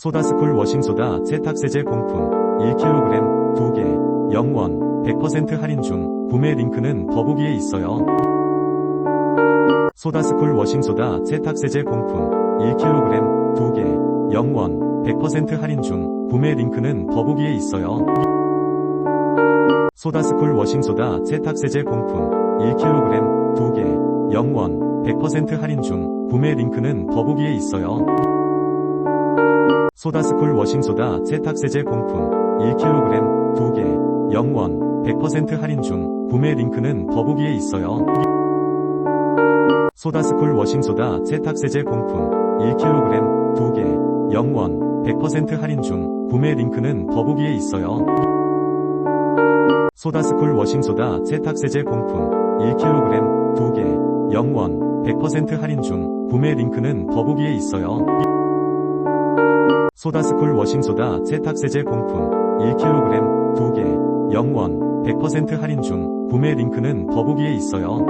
소다스쿨 워싱소다 세탁세제 공품 1kg 2개 0원 100% 할인 중 구매 링크는 더보기에 있어요. 소다스쿨 워싱소다 세탁세제 공품 1kg 2개 0원 100% 할인 중 구매 링크는 더보기에 있어요. 소다스쿨 워싱소다 세탁세제 공품 1kg 2개 0원 100% 할인 중 구매 링크는 더보기에 있어요. 소다스쿨 워싱소다 세탁세제 공품 1kg 2개 0원 100% 할인 중 구매 링크는 더보기에 있어요. 소다스쿨 워싱소다 세탁세제 공품 1kg 2개 0원 100% 할인 중 구매 링크는 더보기에 있어요. 소다스쿨 워싱소다 세탁세제 공품 1kg 2개 0원 100% 할인 중 구매 링크는 더보기에 있어요. 소다스쿨 워싱소다 세탁세제 공품 1kg 2개 0원 100% 할인 중 구매 링크는 더보기에 있어요.